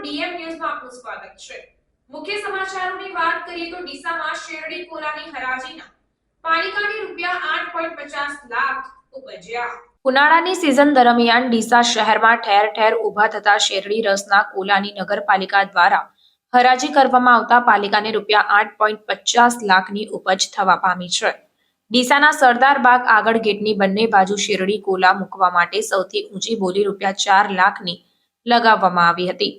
DM ન્યૂઝમાં આપનું સ્વાગત છે. મુખ્ય સમાચારોની વાત કરીએ તો ડીસામાં શેરડી કોલાની હરાજીના પાલિકાની રૂપિયા આઠ પોઈન્ટ પચાસ લાખ ઉપજ્યા. ઉનાળાની સિઝન દરમિયાન ડીસા શહેરમાં ઠેર ઠેર ઊભા થતા શેરડી રસના કોલાની નગરપાલિકા દ્વારા હરાજી કરવામાં આવતા પાલિકાને રૂપિયા આઠ પોઈન્ટ પચાસ લાખની ઉપજ થવા પામી છે. ડીસાના સરદાર બાગ આગળ ગેટની બંને બાજુ શેરડી કોલા મૂકવા માટે સૌથી ઊંચી બોલી રૂપિયા ચાર લાખની લગાવવામાં આવી હતી.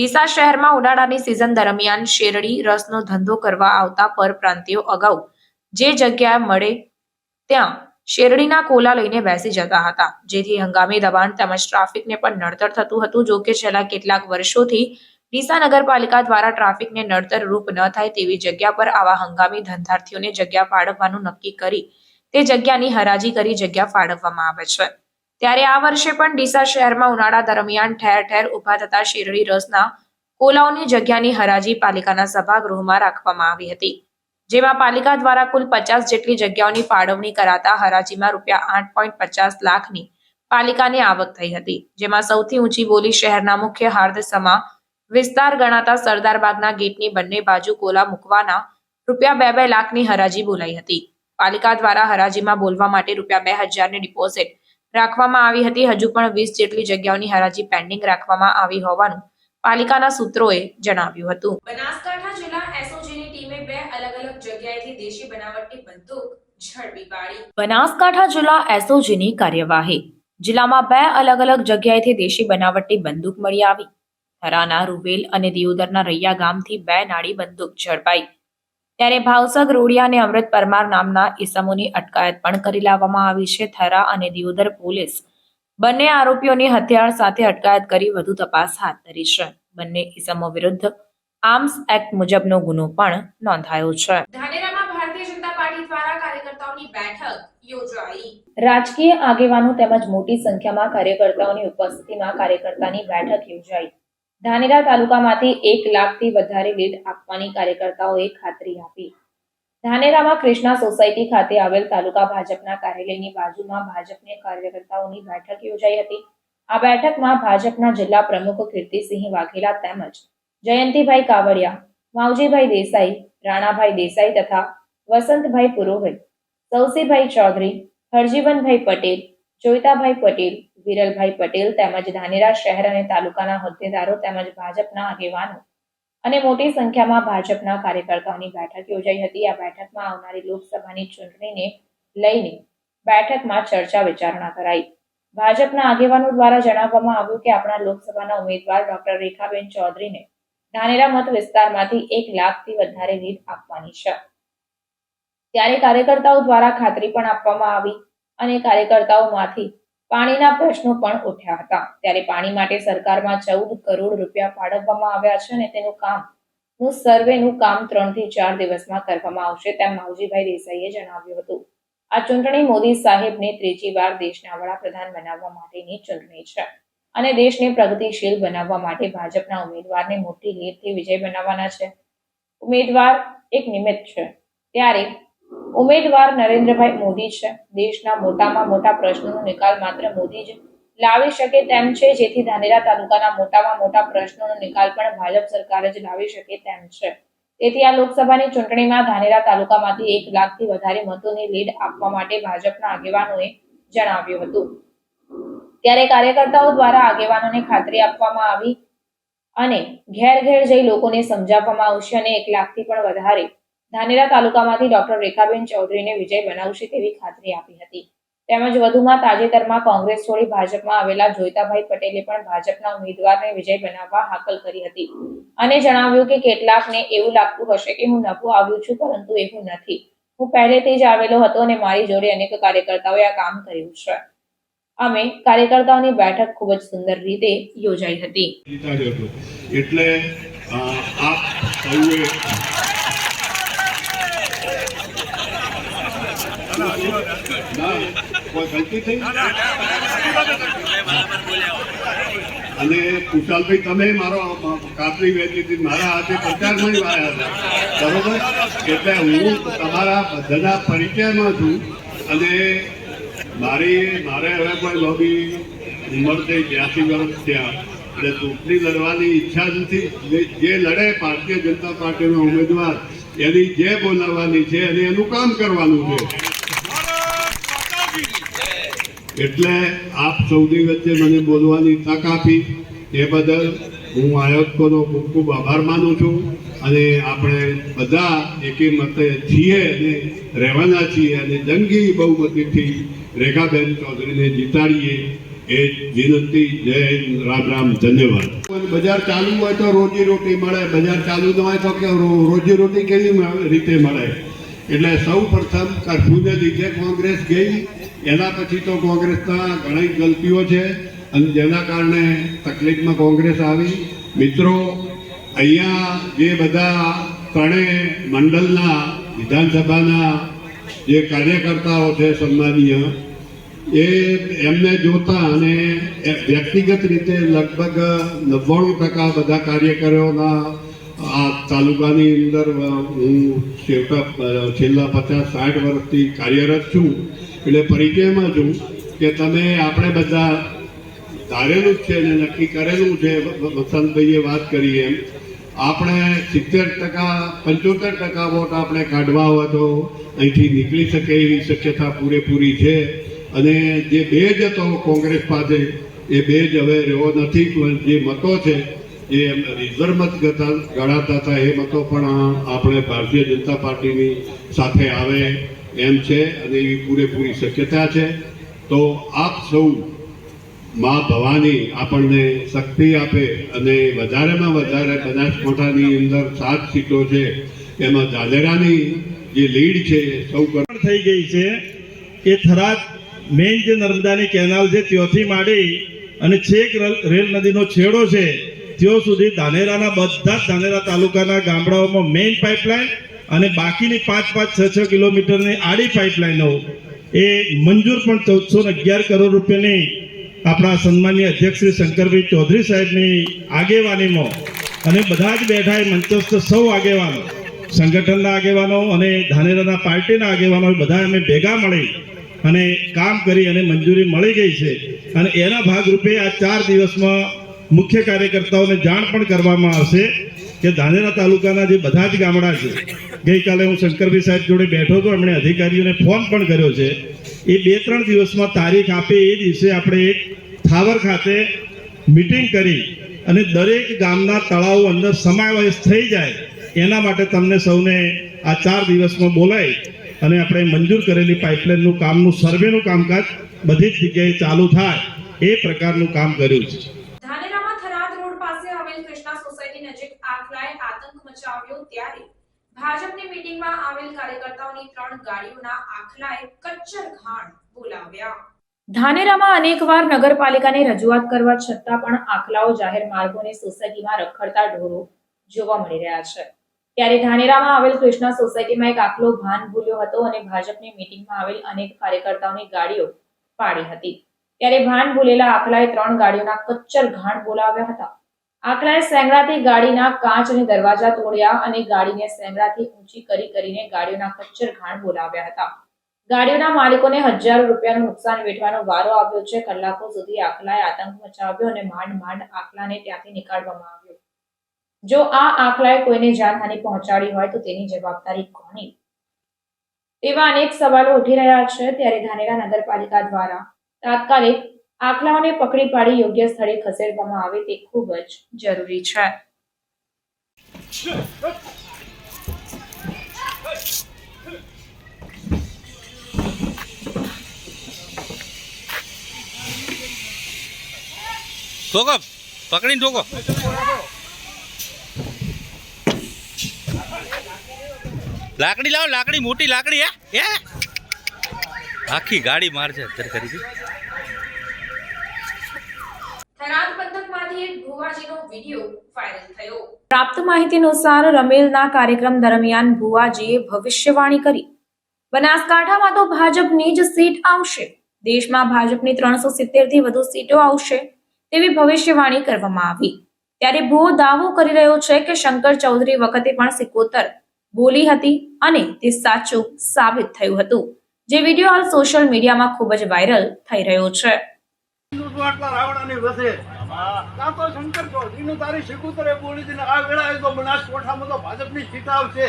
ડીસા શહેરમાં ઉનાળાની સિઝન દરમિયાન શેરડી રસનો ધંધો કરવા આવતા પરપ્રાંતિયો અગાઉ જે જગ્યા મળે ત્યાં શેરડીના કોલા લઈને બેસી જતા હતા. જેથી હંગામી દબાણ તેમજ ટ્રાફિકને પણ નડતર થતું હતું. જો કે છેલ્લા કેટલાક વર્ષોથી ડીસા નગરપાલિકા દ્વારા ટ્રાફિકને નડતર રૂપ ન થાય તેવી જગ્યા પર આવા હંગામી ધંધાર્થીઓને જગ્યા ફાળવવાનું નક્કી કરી તે જગ્યાની હરાજી કરી જગ્યા ફાળવવામાં આવે છે. ત્યારે આ વર્ષે પણ ડીસા શહેરમાં ઉનાળા દરમિયાન ઠેર ઠેર ઊભા થતા શેરડી રસના કોલાઓની જગ્યાની હરાજી પાલિકાના સભાગૃહમાં રાખવામાં આવી હતી, જેમાં પાલિકા દ્વારા કુલ પચાસ જેટલી જગ્યાઓની ફાળવણી કરાતા હરાજીમાં રૂપિયા આઠ પોઈન્ટ પચાસ લાખની પાલિકાની આવક થઈ હતી, જેમાં સૌથી ઊંચી બોલી શહેરના મુખ્ય હાર્દસમા વિસ્તાર ગણાતા સરદાર બાગના ગેટની બંને બાજુ કોલા મૂકવાના રૂપિયા બે બે લાખની હરાજી બોલાઈ હતી, પાલિકા દ્વારા હરાજીમાં બોલવા માટે રૂપિયા બે હજારની ડિપોઝિટ રાખવામાં આવી હતી. હજુ પણ વીસ જેટલી જગ્યાઓની હરાજી પેન્ડિંગ રાખવામાં આવી હોવાનું પાલિકાના સૂત્રોએ જણાવ્યું હતું. બનાસકાંઠા જિલ્લા એસઓજીની ટીમે બે અલગ અલગ જગ્યાએથી દેશી બનાવટની બંદૂક ઝડપી પાડી. બનાસકાંઠા જિલ્લા એસઓજીની કાર્યવાહી. જિલ્લામાં બે અલગ અલગ જગ્યાએથી દેશી બનાવટની બંદૂક મળી આવી. થરાના રૂબેલ અને દિયોદરના રૈયા ગામથી બે નાડી બંદૂક ઝડપાઈ. ત્યારે ભાવસદ રોડિયા અને અમૃત પરમાર નામના ઈસમોની અટકાયત પણ કરી લાવવામાં આવી છે. થરા અને દિયોદર પોલીસ બંને આરોપીઓની હથિયાર સાથે અટકાયત કરી વધુ તપાસ હાથ ધરી છે. બંને ઈસમો વિરુદ્ધ આર્મ્સ એક્ટ મુજબનો ગુનો પણ નોંધાયો છે. ધાનેરામાં ભારતીય જનતા પાર્ટી દ્વારા કાર્યકર્તાઓની બેઠક રાજકીય આગેવાનો તેમજ મોટી સંખ્યામાં કાર્યકર્તાઓની ઉપસ્થિતિમાં કાર્યકર્તાની બેઠક યોજાઈ. ધાનેરા તાલુકામાંથી એક લાખથી વધારે લીડ આપવાની કાર્યકર્તાઓએ ખાતરી આપી. ધાનેરામાં કૃષ્ણા સોસાયટી ખાતે આવેલ તાલુકા ભાજપના કાર્યાલયની બાજુમાં ભાજપની કાર્યકર્તાઓની બેઠક યોજાઈ હતી. આ બેઠકમાં ભાજપના જિલ્લા પ્રમુખ કીર્તિસિંહ વાઘેલા તેમજ જયંતિભાઈ કાવડિયા, માવજીભાઈ દેસાઈ, રાણાભાઈ દેસાઈ તથા વસંતભાઈ પુરોહિત સૌસીભાઈ ચૌધરી, હરજીવનભાઈ પટેલ, જોઈતાભાઈ પટેલ વિરલભાઈ પટેલ તેમજ ધાનેરા શહેર અને તાલુકાના હોદ્દેદારો તેમજ ભાજપના આગેવાનો અને મોટી સંખ્યામાં ભાજપના કાર્યકર્તાઓની બેઠક યોજાઈ હતી. આ બેઠકમાં આવનારી લોકસભાની ચૂંટણીને લઈને બેઠકમાં ચર્ચા વિચારણા કરાઈ. ભાજપના આગેવાનો દ્વારા જણાવવામાં આવ્યું કે આપણા લોકસભાના ઉમેદવાર ડોક્ટર રેખાબેન ચૌધરીને ધાનેરા મત વિસ્તારમાંથી એક લાખથી વધારે લીડ આપવાની છે. ત્યારે કાર્યકર્તાઓ દ્વારા ખાતરી પણ આપવામાં આવી અને કાર્યકર્તાઓમાંથી પાણીના પ્રશ્નો પણ ઉઠ્યા હતા. ત્યારે પાણી માટે સરકારમાં ચૌદ કરોડ રૂપિયા ફાળવવામાં આવ્યા છે અને તેનું કામ, નું સર્વેનું કામ ત્રણથી ચાર દિવસમાં કરવામાં આવશે તેમ માવજીભાઈ દેસાઈએ જણાવ્યું હતું. આ ચૂંટણી મોદી સાહેબને ત્રીજી વાર દેશના વડાપ્રધાન બનાવવા માટેની ચૂંટણી છે અને દેશને પ્રગતિશીલ બનાવવા માટે ભાજપના ઉમેદવારને મોટી લીડથી વિજય બનાવવાના છે. ઉમેદવાર એક નિમિત્ત છે. ત્યારે ઉમેદવાર નરેન્દ્રભાઈ મોદી છે. દેશના મોટામાં મોટા પ્રશ્નોનો નિકાલ માત્ર મોદી જ લાવી શકે તેમ છે, જેથી ધાનેરા તાલુકાના મોટામાં મોટા પ્રશ્નોનો નિકાલ પણ ભાજપ સરકાર જ લાવી શકે તેમ છે. તેથી આ લોકસભાની ચૂંટણીમાં ધાનેરા તાલુકામાંથી એક લાખથી વધારે મતોની લીડ આપવા માટે ભાજપના આગેવાનોએ જણાવ્યું હતું. ત્યારે કાર્યકર્તાઓ દ્વારા આગેવાનોને ખાતરી આપવામાં આવી અને ઘેર ઘેર જઈ લોકોને સમજાવવામાં આવશે અને એક લાખથી પણ વધારે ધાનેરા તાલુકામાંથી ડોક્ટર રેખાબેન ચૌધરીને વિજય બનાવશે તેવી ખાતરી આપી હતી. તેમજ વધુમાં તાજેતરમાં કોંગ્રેસ છોડી ભાજપમાં આવેલા જોઈતાભાઈ પટેલે પણ ભાજપના ઉમેદવારને વિજય બનાવવા હાકલ કરી હતી. અને જણાવ્યું કે કેટલાકને એવું લાગતું હશે કે હું નવું આવ્યું છું, પરંતુ એવું નથી. હું પહેલેથી જ આવેલો હતો અને મારી જોડે અનેક કાર્યકર્તાઓએ આ કામ કર્યું છે. અમે કાર્યકર્તાઓની બેઠક ખૂબ જ સુંદર રીતે યોજાઈ હતી. એટલે આપ સૌએ ના, કોઈ ગલતી થઈ અને કુશાલભાઈ તમે મારો કાપલી વેચી હતી મારા હાથે પ્રચારમાં મળી આવ્યા હતા બરોબર એટલે હું તમારા બધાના પરિચયમાં છું અને મારી મારે હવે પણ લોબી ઉંમર થઈ બ્યાસી વર્ષ થયા એટલે ચૂંટણી લડવાની ઈચ્છા નથી જે- જે લડે ભારતીય જનતા પાર્ટીનો ઉમેદવાર એની જે બોલાવવાની છે અને એનું કામ કરવાનું છે એટલે આપ સૌની વચ્ચે મને બોલવાની તક આપી. એ બદલ હું આયોજકોનો ખૂબ ખૂબ આભાર માનું છું અને આપણે બધા એકી મતે છીએ અને રહેવાના છીએ અને જંગી બહુમતીથી રેખાબેન ચૌધરીને જીતાડીએ. એ વિનંતી. જય રામ રામ. ધન્યવાદ. બજાર ચાલુ હોય તો રોજી રોટી મળે. બજાર ચાલુ ન હોય તો કે રોજી રોટી કેવી રીતે મળે? એટલે સૌ પ્રથમ કરફ્યુને લીધે કોંગ્રેસ ગઈ. એના પછી તો કોંગ્રેસના ઘણી ગલતીઓ છે અને જેના કારણે તકલીફમાં કોંગ્રેસ આવી. મિત્રો, અહીંયા જે બધા ત્રણેય મંડળના વિધાનસભાના જે કાર્યકર્તાઓ છે સન્માનીય, એ એમને જોતા અને વ્યક્તિગત રીતે લગભગ નવ્વાણું ટકા બધા કાર્યકરોના આ તાલુકાની અંદર હું છેવટા છેલ્લા પચાસ સાઠ વર્ષથી કાર્યરત છું. એટલે પરિચયમાં છું કે તમે આપણે બધા ધારેલું જ છે અને નક્કી કરેલું છે વસંતભાઈએ વાત કરી એમ. આપણે સિત્તેર ટકા, પંચોતેર ટકા વોટ આપણે કાઢવા હોય તો અહીંથી નીકળી શકે એવી શક્યતા પૂરેપૂરી છે. અને જે બે જ હતો કોંગ્રેસ પાસે, એ બે જ હવે રહ્યો નથી જે મતો છે જે રિઝર્વ મત ગણાતા હતા. એ મતો પણ આપણે ભારતીય જનતા પાર્ટીની સાથે આવે. એમ છે અને એવી પૂરેપૂરી શક્યતા છે, તો આપ સૌ મા ભવાની આપણને શક્તિ આપે અને વધારેમાં વધારે બનાસકાંઠાની અંદર સાત સીટો છે, એમાં ધાનેરાની જે લીડ છે સૌ થઈ ગઈ છે એ થરાદ મેઇન જે નર્મદાની કેનાલ છે ત્યોથી માંડી અને છેક રેલ નદીનો છેડો છે, ત્યાં સુધી ધાનેરાના બધા જ ધાનેરા તાલુકાના ગામડાઓમાં મેઇન પાઇપલાઇન અને બાકીની પાંચ પાંચ છ છ કિલોમીટરની આડી પાઇપલાઇનો એ મંજૂર પણ ચૌદસો અગિયાર કરોડ રૂપિયાની આપણા સન્માનીય અધ્યક્ષ શ્રી શંકરભાઈ ચૌધરી સાહેબની આગેવાનીમાં અને બધા જ બેઠા એ મંચસ્થ સૌ આગેવાનો, સંગઠનના આગેવાનો અને ધાનેરાના પાર્ટીના આગેવાનો બધા અમે ભેગા મળી અને કામ કરી અને મંજૂરી મળી ગઈ છે. અને એના ભાગરૂપે આ ચાર દિવસમાં મુખ્ય કાર્યકર્તાઓને જાણ પણ કરવામાં આવશે. કે ધાનેરા તાલુકાના જે બધા જ ગામડા છે, ગઈકાલે હું શંકરભાઈ સાહેબ જોડે બેઠો હતો, એમણે અધિકારીઓને ફોન પણ કર્યો છે. એ બે ત્રણ દિવસમાં તારીખ આપે એ દિવસે આપણે એક થાવર ખાતે મિટિંગ કરી અને દરેક ગામના તળાવો અંદર સમાવેશ થઈ જાય, એના માટે તમને સૌને આ ચાર દિવસમાં બોલાય અને આપણે મંજૂર કરેલી પાઇપલાઇનનું કામનું, સર્વેનું કામકાજ બધી જ જગ્યાએ ચાલુ થાય, એ પ્રકારનું કામ કર્યું છે ધાનેરામાં થરાદ રોડ પાસે આવેલ કૃષ્ણા સોસાયટી નજીક આખલાએ આતંક મચાવ્યો ત્યારે ભાજપની મીટિંગમાં આવેલ કાર્યકર્તાઓની ત્રણ ગાડીઓના આખલાએ કચ્છર ઘાણ બોલાવ્યા. ધાનેરામાં અનેકવાર નગરપાલિકાને રજૂઆત કરવા છતાં પણ આખલાઓ જાહેર માર્ગોને સોસાયટીમાં રખડતા ઢોરો જોવા મળી રહ્યા છે. ત્યારે ધાનેરામાં આવેલ કૃષ્ણા સોસાયટીમાં એક આખલો ભાન ભૂલ્યો હતો અને ભાજપની મીટિંગમાં આવેલ અનેક કાર્યકર્તાઓની ગાડીઓ પાડી હતી. ત્યારે ભાન ભૂલેલા આખલાએ ત્રણ ગાડીઓના કચ્છર ઘાણ બોલાવ્યા હતા. આખલાએ સેંગડાથી ગાડીના કાચ અને દરવાજા તોડ્યા અને ગાડીને સેંગડાથી ઊંચી કરી કરીને ગાડીઓના કચ્છર ઘાણ બોલાવ્યા હતા. ગાડીઓના માલિકોને હજારો રૂપિયાનું નુકસાન વેઠવાનો વારો આવ્યો છે. કલાકો સુધી આકલાએ આતંક મચાવ્યો અને માંડ માંડ આકલાને ત્યાંથી નીકાળવામાં આવ્યો. જો આ આકલાએ કોઈને જાનહાનિ પહોંચાડી હોય તો તેની જવાબદારી કોની? એવા અનેક સવાલો ઉઠી રહ્યા છે ત્યારે ધાનેરા નગરપાલિકા દ્વારા તાત્કાલિક આખલાઓને પકડી પાડી યોગ્ય સ્થળે ખસેડવામાં આવે તે ખૂબ જ જરૂરી છે. ઠોકો, પકડીને ઠોકો. લાકડી લાવો, લાકડી, મોટી લાકડી, હે આખી ગાડી મારશે અત્યારે કરી હતી થરાદ પંથકમાંથી ભુવાજીનો વિડિયો વાયરલ થયો. પ્રાપ્ત માહિતી અનુસાર રમેલના કાર્યક્રમ દરમિયાન ભુવાજીએ ભવિષ્યવાણી કરી. બનાસકાંઠામાં તો ભાજપની જ સીટ આવશે. દેશમાં ભાજપની ત્રણસો સિત્તેરથી વધુ સીટો આવશે તેવી ભવિષ્યવાણી કરવામાં આવી. ત્યારે ભુવો દાવો કરી રહ્યો છે કે શંકર ચૌધરી વખતે પણ સિકોતર બોલી હતી અને તે સાચું સાબિત થયું હતું. જે વીડિયો હાલ સોશિયલ મીડિયામાં ખૂબ જ વાયરલ થઈ રહ્યો છે. કાં તો શંકર ચૌધરીનું તારી સિકુતરે બોલી દીને આ આ વેળાએ તો બનાસકોઠામાં તો ભાજપની સીટ આવશે.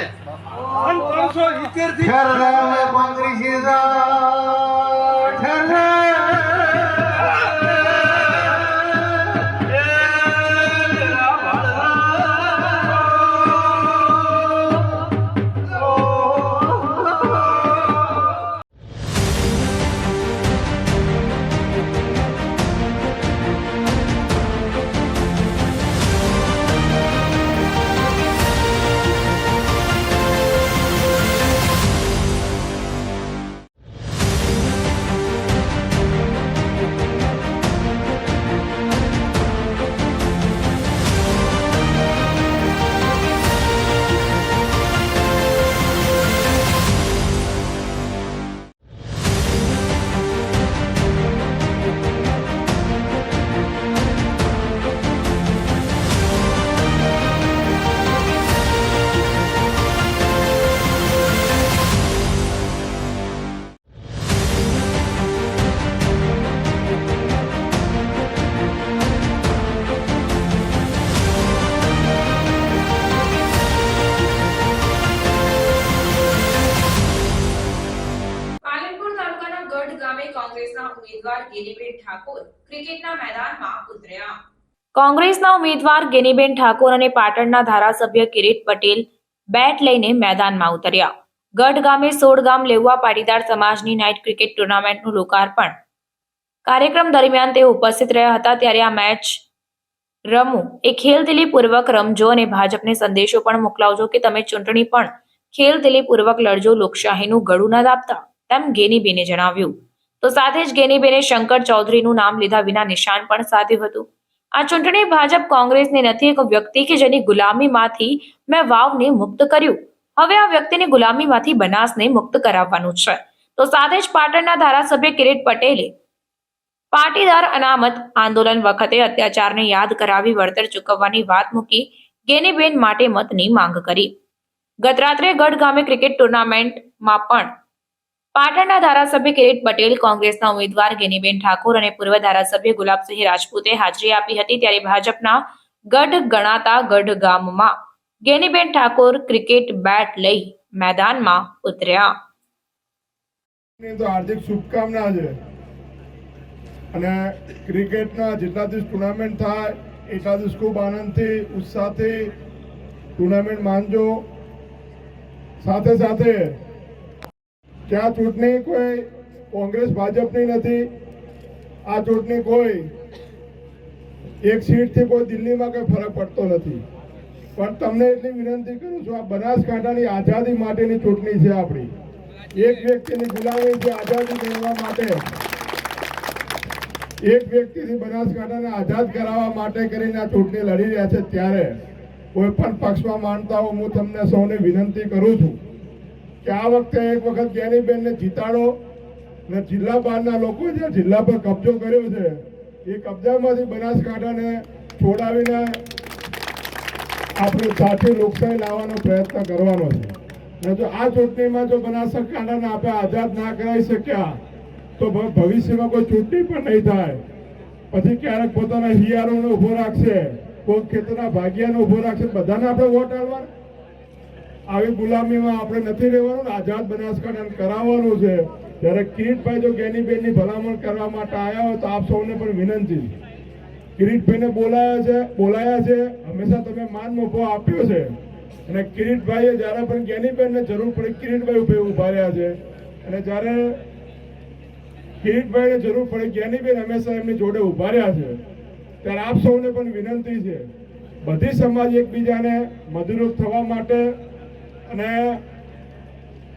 અને ત્રણસો સિત્તેરથી પાલનપુર કોંગ્રેસના ઉમેદવાર ગેનીબેન ઠાકોર અને પાટણના ધારાસભ્ય કિરીટ પટેલ બેટ લઈને મેદાનમાં ઉતર્યા. ગઢ ગામે સોળ ગામ લેવા પાટીદાર સમાજની નાઇટ ક્રિકેટ ટુર્નામેન્ટનું લોકાર્પણ કાર્યક્રમ દરમિયાન તેઓ ઉપસ્થિત રહ્યા હતા ત્યારે આ મેચ રમો એ ખેલદિલીપૂર્વક રમજો અને ભાજપને સંદેશો પણ મોકલાવજો કે તમે ચૂંટણી પણ ખેલદિલીપૂર્વક લડજો, લોકશાહીનું ગળું ન દાબતા, તેમ ગેનીબેને જણાવ્યું. તો સાથે જ ગેનીબેને શંકર ચૌધરીનું નામ લીધા વિના નિશાન પણ સાધ્યું હતું. આ ચૂંટણી ભાજપ કોંગ્રેસની નથી, એક વ્યક્તિ કે જેની ગુલામીમાંથી મેં વાવને મુક્ત કર્યું. હવે આ વ્યક્તિની ગુલામીમાંથી બનાસને મુક્ત કરાવવાનું છે. તો સાથે જ પાટણના ધારાસભ્ય કિરીટ પટેલે પાટીદાર અનામત આંદોલન વખતે અત્યાચારને યાદ કરાવી વળતર ચૂકવવાની વાત મૂકી ગેનીબેન માટે મતની માંગ કરી. ગત રાત્રે ગઢ ગામે ક્રિકેટ ટુર્નામેન્ટમાં પણ પાટણના ધારાસભ્ય કિરીટ પટેલ કોંગ્રેસના ઉમેદવાર ગેનીબેન ઠાકોર અને પૂર્વ ધારાસભ્ય ગુલાબસિંહ રાજપૂતે હાજરી આપી હતી ત્યારે ભાજપના ગઢ ગણાતા ગઢ ગામમાં ગેનીબેન ઠાકોર ક્રિકેટ બેટ લઈ મેદાનમાં ઉતર્યા. તો હાર્દિક શુભકામના છે. અને ક્રિકેટના જેટલા દિવસ ટુર્નામેન્ટ થાય, એટલા દિવસ ખૂબ આનંદથી, ઉત્સાહથી ટુર્નામેન્ટ માનજો. સાથે સાથે ત્યાં ચૂંટણી કોઈ? કોંગ્રેસ ભાજપની નથી. આ ચૂંટણી કોઈ એક સીટથી કોઈ દિલ્હીમાં કોઈ ફરક પડતો નથી. પણ તમને એટલી વિનંતી કરું છું, આ બનાસકાંઠાની આઝાદી માટેની ચૂંટણી છે આપણી. એક વ્યક્તિની ગુલામી છે આઝાદી મેળવવા માટે. એક વ્યક્તિથી બનાસકાંઠાને આઝાદ કરાવવા માટે કરીને આ ચૂંટણી લડી રહ્યા છે ત્યારે. કોઈ પણ પક્ષમાં માનતા હો હું તમને સૌને વિનંતી કરું છું. કે આ વખતે એક વખત જ્ઞાનીબેનને જીતાડો ને જિલ્લા બહારના લોકો જે જિલ્લા પર કબજો કર્યો છે, એ કબજામાંથી બનાસકાંઠાને છોડાવીને આપણે સાથે લોકશાહી લાવવાનો પ્રયત્ન કરવાનો છે. ને જો આ ચૂંટણીમાં જો બનાસકાંઠાને આપણે આઝાદ ના કરાવી શક્યા, તો ભવિષ્યમાં કોઈ ચૂંટણી પણ નહીં થાય. પછી ક્યારેક પોતાના હિયારોને ઊભો રાખશે, કોઈ ખેતરના ભાગિયાને ઊભો રાખશે, બધાને આપણે વોટ આલવાના. આવી ગુલામીમાં આપણે નથી રહેવાનું, આઝાદ બનાસકાંઠાને કરાવવાનું છે. ત્યારે કિરીટભાઈ જો ગેનીબેનની ભલામણ કરવા માટે આવ્યા હોય તો આપ સૌને પણ વિનંતી. કિરીટભાઈને બોલાયા છે બોલાયા છે. હંમેશા તમે માન મોભો આપ્યો છે. અને કિરીટભાઈએ જ્યારે પણ ગેનીબેનને જરૂર પડે, કિરીટભાઈ ઉભે ઊભા રહ્યા છે. અને જ્યારે કિરીટભાઈને જરૂર પડે જ્ઞાનીબેન હંમેશા એમની જોડે ઊભા રહ્યા છે. ત્યારે આપ સૌને પણ વિનંતી છે. બધી સમાજ એકબીજાને મદદરૂપ થવા માટે અને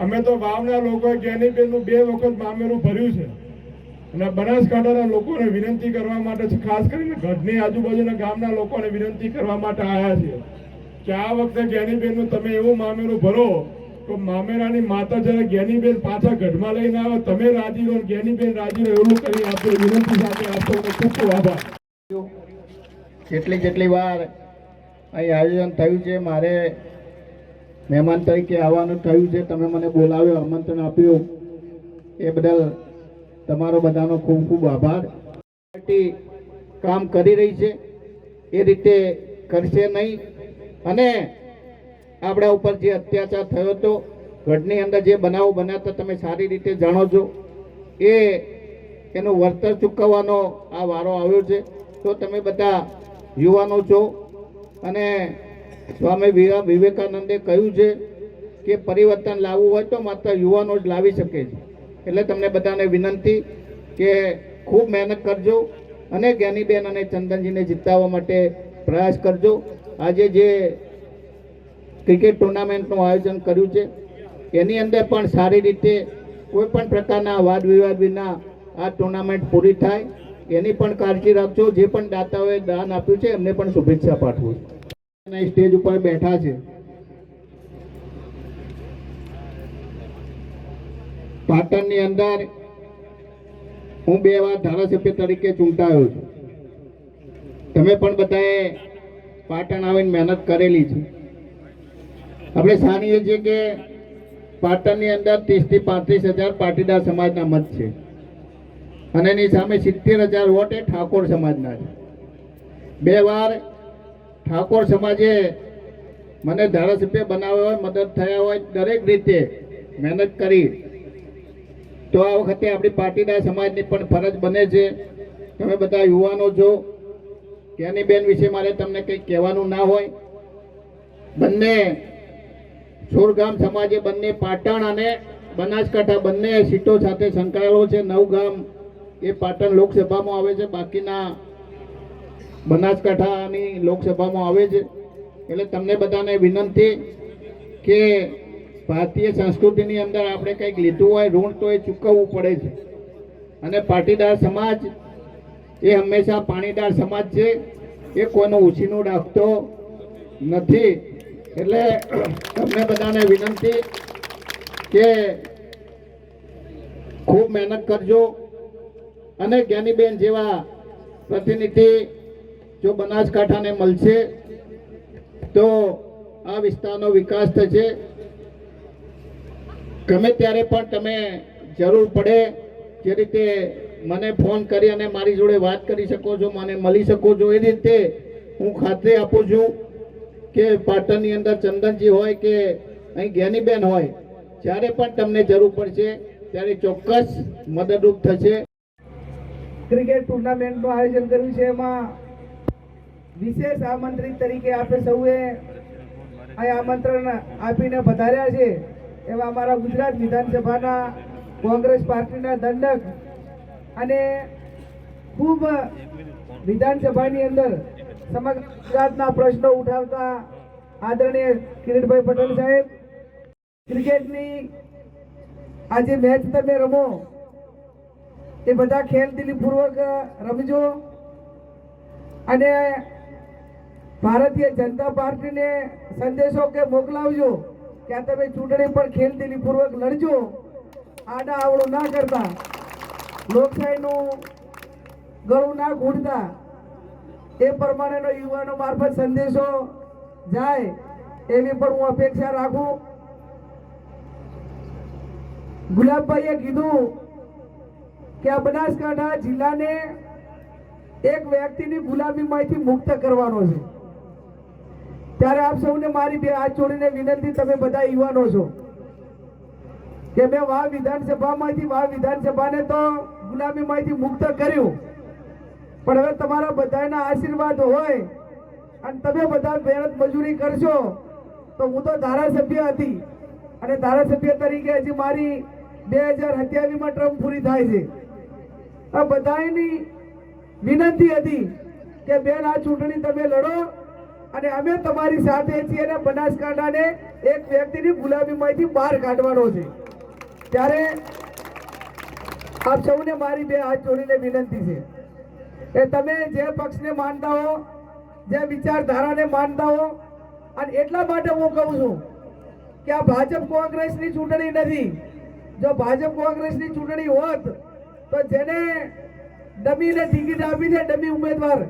અમે તો વાવના લોકોએ જ્ઞાનીબેનનું બે વખત મામેરું ભર્યું છે. અને બનાસકાંઠાના લોકોને વિનંતી કરવા માટે છે, ખાસ કરીને ગઢની આજુબાજુના ગામના લોકોને વિનંતી કરવા માટે આવ્યા છીએ. કે આ વખતે જ્ઞાનીબેનનું તમે એવું મામેરું ભરો તો મામેરાની માતા જ્યારે જ્ઞાનીબેન પાછા ગઢમાં લઈને આવે, તમે રાજી રહો જ્ઞાનીબેન રાજી રહો એવું કરી આપો વિનંતી સાથે આપો ખૂબ ખૂબ આભાર. જેટલી જેટલી વાર અહીં આયોજન થયું છે, મારે મહેમાન તરીકે આવવાનું થયું છે, તમે મને બોલાવ્યો, આમંત્રણ આપ્યું. એ બદલ તમારો બધાનો ખૂબ ખૂબ આભાર. પાર્ટી કામ કરી રહી છે, એ રીતે કરશે નહીં. અને આપણા ઉપર જે અત્યાચાર થયો હતો, ગઢની અંદર જે બનાવો બન્યા તમે સારી રીતે જાણો છો. એ એનું વળતર ચૂકવવાનો આ વારો આવ્યો છે. તો તમે બધા યુવાનો છો, અને સ્વામી વિવા- વિવેકાનંદે કહ્યું છે કે પરિવર્તન લાવવું હોય તો માત્ર યુવાનો જ લાવી શકે છે. એટલે તમને બધાને વિનંતી કે ખૂબ મહેનત કરજો અને જ્ઞાનીબેન અને ચંદનજીને જીતાવવા માટે પ્રયાસ કરજો. આજે જે ક્રિકેટ ટુર્નામેન્ટનું આયોજન કર્યું છે, એની અંદર પણ સારી રીતે કોઈ પણ પ્રકારના વાદ વિવાદ વિના આ ટુર્નામેન્ટ પૂરી થાય. એની પણ કાળજી રાખજો. જે પણ દાતાઓએ દાન આપ્યું છે, એમને પણ શુભેચ્છા પાઠવું છું. સ્ટેજ ઉપર બેઠા છે. પાટણની અંદર હું બે વાર ધારાસભ્ય તરીકે ચૂંટાયો છું. તમે પણ બધાએ પાટણ આવીને મહેનત કરેલી છે. આપણે જાણીએ છીએ કે પાટણની અંદર ત્રીસથી પાંત્રીસ હજાર પાટીદાર સમાજના મત છે. અને એની સામે સિત્તેર હજાર વોટ એ ઠાકોર સમાજના છે. બે વાર ઠાકોર સમાજે મને ધારાસભ્ય બનાવ્યો હોય, મદદ થયા હોય, દરેક રીતે મહેનત કરી. તો આ વખતે આપણી પાટીદાર સમાજની પણ ફરજ બને છે. તમે બધા યુવાનો છો, ત્યાંની બેન વિશે મારે તમને કંઈક કહેવાનું ના હોય. બંને સોરગામ સમાજે, બંને પાટણ અને બનાસકાંઠા બંને સીટો સાથે સંકળાયેલો છે. નવગામ એ પાટણ લોકસભામાં આવે છે. બાકીના બનાસકાંઠાની લોકસભામાં આવે છે. એટલે તમને બધાને વિનંતી કે ભારતીય સંસ્કૃતિની અંદર આપણે કંઈક લીધું હોય, ઋણ તો એ ચૂકવવું પડે છે. અને પાટીદાર સમાજ એ હંમેશા પાણીદાર સમાજ છે. એ કોઈનું ઉછીનું રાખતો નથી. એટલે તમને બધાને વિનંતી કે ખૂબ મહેનત કરજો. અને જ્ઞાનીબેન જેવા પ્રતિનિધિ જો બનાસકાંઠાને મળશે, તો આ વિસ્તારનો વિકાસ થશે. ગમે ત્યારે પણ તમે જરૂર પડે, જે રીતે મને ફોન કરી અને મારી જોડે વાત કરી શકો છો, મને મળી શકો છો, એ રીતે હું ખાતરી આપું છું કે પાટણની અંદર ચંદનજી હોય કે અહીં જ્ઞાનીબેન હોય, જ્યારે પણ તમને જરૂર પડશે, ત્યારે ચોક્કસ મદદરૂપ થશે. ક્રિકેટ ટુર્નામેન્ટનું આયોજન કર્યું છે એમાં વિશેષ આમંત્રિત તરીકે આપણે સૌએ અહીં આમંત્રણ આપીને પધાર્યા છે. એવા અમારા ગુજરાત વિધાનસભાના કોંગ્રેસ પાર્ટીના દંડક અને ખૂબ વિધાનસભાની અંદર સમગ્ર ગુજરાતના પ્રશ્નો ઉઠાવતા આદરણીય કિરીટભાઈ પટેલ સાહેબ. ક્રિકેટની આજે મેચ તમે રમો, એ બધા ખેલદિલીપૂર્વક રમજો. અને ભારતીય જનતા પાર્ટીને સંદેશો કે મોકલાવજો, કે તમે ચૂંટણી પણ ખેલદિલીપૂર્વક લડજો, આડા આવડો ના કરતા. લોકશાહીનું ગળું ના ઘૂંટતા એ પ્રમાણેનો યુવાનો મારફત સંદેશો જાય એવી પણ હું અપેક્ષા રાખું. ગુલાબભાઈએ કીધું કે આ બનાસકાંઠા જિલ્લાને એક વ્યક્તિની ગુલામીમાંથી મુક્ત કરવાનો છે. ત્યારે આપ સૌને મારી બે હાથ જોડીને વિનંતી, તમે બધા યુવાનો છો કે મેં વાહ વિધાનસભામાંથી વાહ વિધાનસભાને તો ગુલામીમાંથી મુક્ત કર્યું. પણ હવે તમારા બધાના આશીર્વાદ હોય અને તમે બધા મહેનત મજૂરી કરશો, તો હું તો ધારાસભ્ય હતી. અને ધારાસભ્ય તરીકે હજી મારી બે હજાર સત્યાવીસમાં ટર્મ પૂરી થાય છે. આ બધાની વિનંતી હતી કે બેન, આ ચૂંટણી તમે લડો અને અમે તમારી સાથે છીએ અને બનાસકાંઠાને એક વ્યક્તિની ગુલામીમાંથી બહાર કાઢવાનો છે. ત્યારે આપ સૌને મારી બે હાથ જોડીને વિનંતી છે એ તમે જે પક્ષને માનતા હો, જે વિચારધારાને માનતા હો, અને એટલા માટે હું કહું છું કે આ ભાજપ કોંગ્રેસની ચૂંટણી નથી. જો ભાજપ કોંગ્રેસની ચૂંટણી હોત, તો જેને ડમીને ટિકિટ આપી છે, ડમી ઉમેદવાર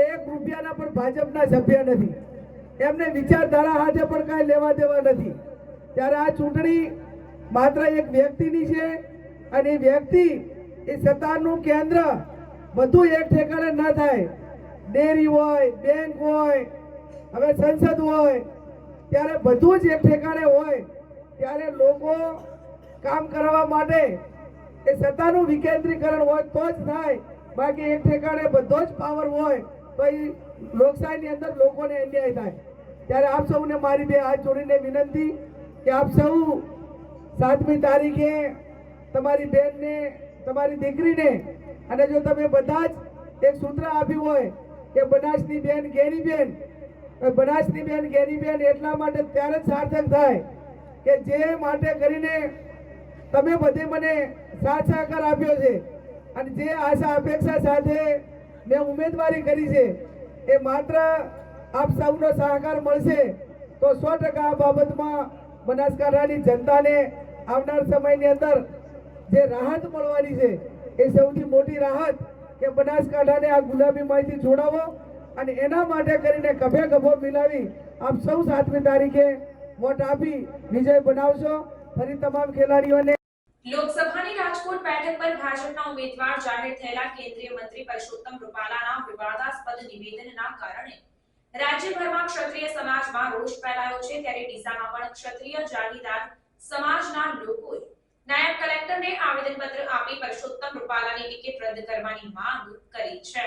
એક રૂપિયાના પણ ભાજપના સભ્ય નથી. એમને વિચારધારા હાથે પણ કાંઈ લેવા દેવા નથી. ત્યારે આ ચૂંટણી માત્ર એક વ્યક્તિની છે અને એ વ્યક્તિ એ સત્તાનું કેન્દ્ર બધું એક ઠેકાણે ન થાય. ડેરી હોય, બેંક હોય, હવે સંસદ હોય, ત્યારે બધું જ એક ઠેકાણે હોય. ત્યારે લોકો કામ કરવા માટે એ સત્તાનું વિકેન્દ્રીકરણ હોય તો જ થાય. બાકી એક ઠેકાણે બધો જ પાવર હોય. તો લોકશાહીની અંદર લોકોને અન્યાય થાય. ત્યારે આપ સૌને મારી બે હાથ જોડીને વિનંતી કે આપ સૌ સાતમી તારીખે તમારી બેનને, તમારી દીકરીને, અને જો તમે બધા જ એક સૂત્ર આપ્યું હોય કે બનાસની બેન ઘેરી બેન બનાસની બેન ઘેરી બેન એટલા માટે ત્યારે જ સાર્થક થાય કે જે માટે કરીને તમે બધે મને સાથ સહકાર આપ્યો છે. અને જે આશા, અપેક્ષા સાથે મેં ઉમેદવારી કરી છે. એ માત્ર આપ સૌનો સહકાર મળશે તો સો ટકા આ બાબતમાં બનાસકાંઠાની જનતાને આવનાર સમયની અંદર જે રાહત મળવાની છે, એ સૌથી મોટી રાહત કે બનાસકાંઠાને આ ગુલાબી માહિતી જોડાવો અને એના માટે કરીને ગભે ગભો મિલાવી આપ સૌ સાતમી તારીખે વોટ આપી વિજય બનાવશો. ફરી તમામ ખેલાડીઓને લોકસભાની રાજકોટ બેઠક પર ભાજપના ઉમેદવાર જાહેર થયેલા કેન્દ્રીય મંત્રી પરસોત્તમ રૂપાલાના વિવાદાસ્પદ નિવેદનના કારણે રાજ્યભરમાં ક્ષત્રિય સમાજમાં રોષ ફેલાયો છે ત્યારે ડીસામાં પણ ક્ષત્રિય જાગીરદાર સમાજના લોકોએ નાયબ કલેક્ટરને આવેદનપત્ર આપી પરસોત્તમ રૂપાલાની ટિકિટ રદ કરવાની માંગ કરી છે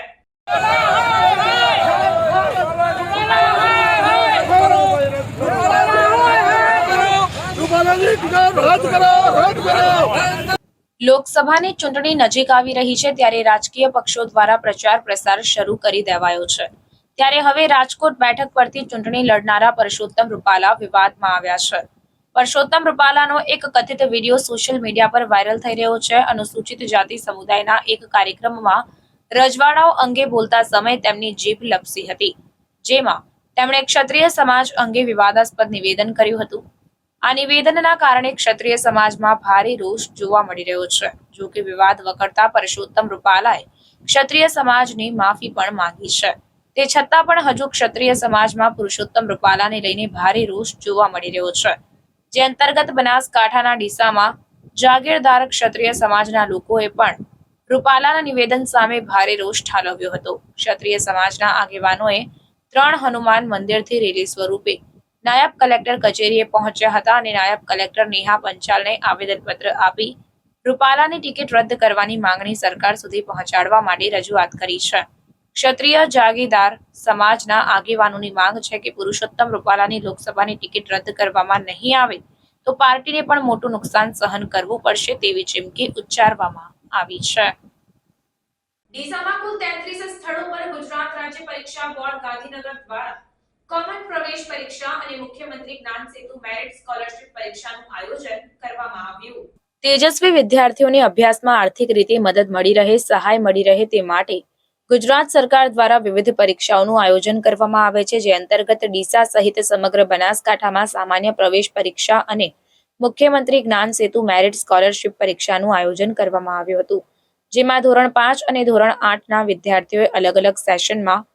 લોકસભાની ચૂંટણી નજીક આવી રહી છે ત્યારે રાજકીય પક્ષો દ્વારા પ્રચાર પ્રસાર શરૂ કરી દેવાયો છે. ત્યારે હવે રાજકોટ બેઠક પરથી ચૂંટણી લડનારા પરસોત્તમ રૂપાલા વિવાદમાં આવ્યા છે. પરસોત્તમ રૂપાલાનો એક કથિત વીડિયો સોશિયલ મીડિયા પર વાયરલ થઈ રહ્યો છે. અનુસૂચિત જાતિ સમુદાયના એક કાર્યક્રમમાં રજવાડાઓ અંગે બોલતા સમયે તેમની જીભ લપસી હતી. જેમાં તેમણે ક્ષત્રિય સમાજ અંગે વિવાદાસ્પદ નિવેદન કર્યું હતું. આ નિવેદનના કારણે ક્ષત્રિય સમાજમાં ભારે રોષ જોવા મળી રહ્યો છે. જો કે વિવાદ વકરતા પરસોત્તમ રૂપાલાએ ક્ષત્રિય સમાજની માફી પણ માંગી છે. તે છતાં પણ હજુ ક્ષત્રિય સમાજમાં પુરુષોત્તમ રૂપાલાને લઈને ભારે રોષ જોવા મળી રહ્યો છે. જે અંતર્ગત બનાસકાંઠાના ડીસામાં જાગીરદાર ક્ષત્રિય સમાજના લોકોએ પણ રૂપાલાના નિવેદન સામે ભારે રોષ ઠાલવ્યો હતો. ક્ષત્રિય સમાજના આગેવાનોએ ત્રણ હનુમાન મંદિરથી રેલી સ્વરૂપે નાયબ કલેક્ટર કચેરીએ પહોંચ્યા હતા અને નાયબ કલેક્ટર નેહા પંચાલને આવેદનપત્ર આપી રૂપાલાની ટિકિટ રદ કરવાની માંગણી સરકાર સુધી પહોંચાડવા માટે રજૂઆત કરી છે. ક્ષત્રિય જાગીરદાર સમાજના આગેવાનોની માંગ છે કે પુરુષોત્તમ રૂપાલાની લોકસભાની ટિકિટ રદ કરવામાં નહીં આવે તો પાર્ટીને પણ મોટું નુકસાન સહન કરવું પડશે તેવી ચીમકી ઉચ્ચારવામાં આવી છે. ડીસામાં કુલ 33 સ્થળો પર ગુજરાત રાજ્ય પરીક્ષા બોર્ડ ગાંધીનગર દ્વારા કોમન પ્રવેશ પરીક્ષા અને મુખ્યમંત્રી જ્ઞાન સેતુ મેરિટ સ્કોલરશિપ પરીક્ષાનું આયોજન કરવામાં આવ્યું. તેજસ્વી વિદ્યાર્થીઓને અભ્યાસમાં આર્થિક રીતે મદદ મળી રહે, સહાય મળી રહે તે માટે ગુજરાત સરકાર દ્વારા વિવિધ પરીક્ષાઓનું આયોજન કરવામાં આવે છે, જે અંતર્ગત ડીસા સહિત સમગ્ર બનાસકાંઠામાં સામાન્ય પ્રવેશ પરીક્ષા અને મુખ્યમંત્રી જ્ઞાન સેતુ મેરિટ સ્કોલરશિપ પરીક્ષાનું આયોજન કરવામાં આવ્યું હતું. જેમાં ધોરણ પાંચ અને ધોરણ આઠના વિદ્યાર્થીઓએ અલગ અલગ સેશનમાં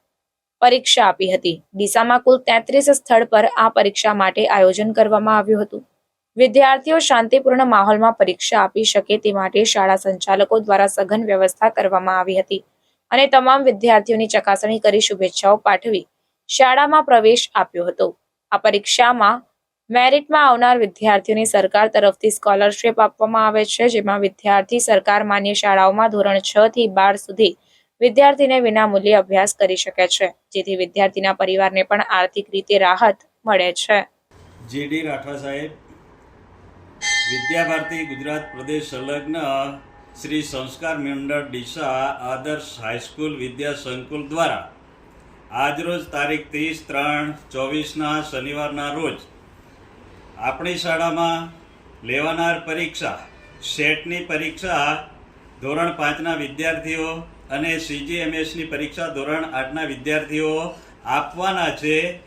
પરીક્ષા આપી હતી. ડીસામાં કુલ તેત્રીસ સ્થળ પર આ પરીક્ષા માટે આયોજન કરવામાં આવ્યું હતું. વિદ્યાર્થીઓ શાંતિપૂર્ણ માહોલમાં પરીક્ષા આપી શકે તે માટે શાળા સંચાલકો દ્વારા સઘન વ્યવસ્થા કરવામાં આવી હતી અને તમામ વિદ્યાર્થીઓની ચકાસણી કરી શુભેચ્છાઓ પાઠવી શાળામાં પ્રવેશ આપ્યો હતો. આ પરીક્ષામાં મેરિટમાં આવનાર વિદ્યાર્થીઓને સરકાર તરફથી સ્કોલરશિપ આપવામાં આવે છે, જેમાં વિદ્યાર્થી સરકાર માન્ય શાળાઓમાં ધોરણ છ થી બાર સુધી વિદ્યાર્થીને વિનામૂલ્યે અભ્યાસ કરી શકે છે, જેથી વિદ્યાર્થીના પરિવારને પણ આર્થિક રીતે રાહત મળે છે. જીડી રાઠવા સાહેબ. વિદ્યાભારતી ગુજરાત પ્રદેશ સંલગ્ન શ્રી સંસ્કાર મંડળ ડીસા આદર્શ હાઈસ્કૂલ વિદ્યા સંકુલ દ્વારા આજરોજ તારીખ ત્રીસ ત્રણ ચોવીસના શનિવારના રોજ આપણી શાળામાં લેવાનાર પરીક્ષા સેટની પરીક્ષા ધોરણ પાંચના વિદ્યાર્થીઓ અને સીજીએમએસની પરીક્ષા ધોરણ આઠના વિદ્યાર્થીઓ આપવાના છે.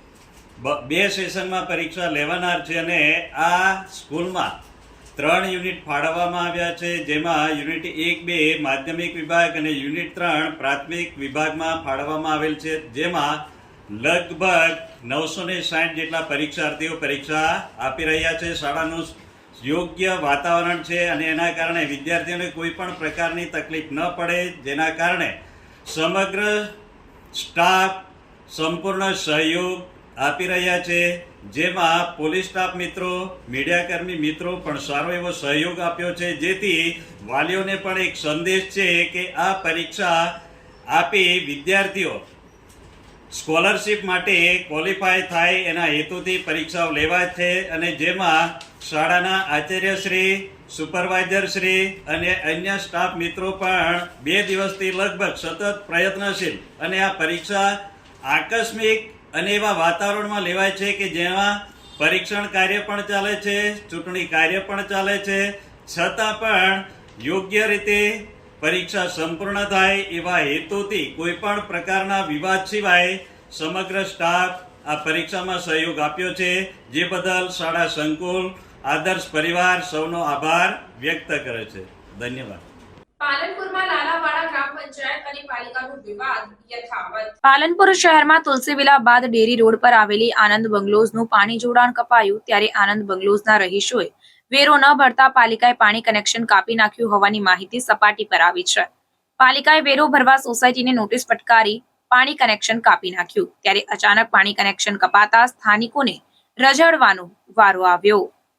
બ- સેશનમાં પરીક્ષા લેવાનાર છે અને આ સ્કૂલમાં ત્રણ યુનિટ ફાળવવામાં આવ્યા છે. જેમાં યુનિટ એક, બે માધ્યમિક વિભાગ અને યુનિટ ત્રણ પ્રાથમિક વિભાગમાં ફાળવવામાં આવેલ છે. જેમાં લગભગ નવસો ને સાઠ જેટલા પરીક્ષાર્થીઓ પરીક્ષા આપી રહ્યા છે. શાળાનું યોગ્ય વાતાવરણ છે અને એના કારણે વિદ્યાર્થીઓને કોઈ પણ પ્રકારની તકલીફ ન પડે, જેના કારણે સમગ્ર સ્ટાફ સંપૂર્ણ સહયોગ આપી રહ્યા છે. જેમાં પોલીસ સ્ટાફ મિત્રો, મીડિયાકર્મી મિત્રો પણ સારો એવો સહયોગ આપ્યો છે. જેથી વાલીઓને પણ એક સંદેશ છે કે આ પરીક્ષા આપી વિદ્યાર્થીઓ સ્કોલરશિપ માટે ક્વોલિફાય થાય એના હેતુથી પરીક્ષાઓ લેવાય છે અને જેમાં શાળાના આચાર્યશ્રી, સુપરવાઇઝરશ્રી અને અન્ય સ્ટાફ મિત્રો પણ બે દિવસથી લગભગ સતત પ્રયત્નશીલ. અને આ પરીક્ષા આકસ્મિક અને એવા વાતાવરણમાં લેવાય છે કે જેમાં પરીક્ષણ કાર્ય પણ ચાલે છે, ચૂંટણી કાર્ય પણ ચાલે છે. છતાં પણ યોગ્ય રીતે પરીક્ષા સંપૂર્ણ થાય એવા હેતુથી કોઈ પણ પ્રકારના વિવાદ સિવાય સમગ્ર સ્ટાફ આ પરીક્ષામાં સહયોગ આપ્યો છે. જે બદલ શાળા સંકુલ આદર્શ પરિવાર સૌનો આભાર વ્યક્ત કરે છે. ધન્યવાદ. પાલનપુરમાં લાલાવાડા ગ્રામ પંચાયત અને પાલિકાનો વિવાદ યથાવત. પાલનપુર શહેરમાં તુલસીવિલા બાદ ડેરી રોડ પર આવેલી આનંદ બંગલોઝનું પાણી જોડાણ કપાયું ત્યારે આનંદ બંગલોઝના રહીશોએ વેરો ન ભરતા પાલિકાએ પાણી કનેક્શન કાપી નાખ્યું હોવાની માહિતી સપાટી પર આવી છે. પાલિકાએ વેરો ભરવા સોસાયટીને નોટિસ ફટકારી પાણી કનેક્શન કાપી નાખ્યું. ત્યારે અચાનક પાણી કનેક્શન કપાતા સ્થાનિકોને રજડવાનો વારો આવ્યો.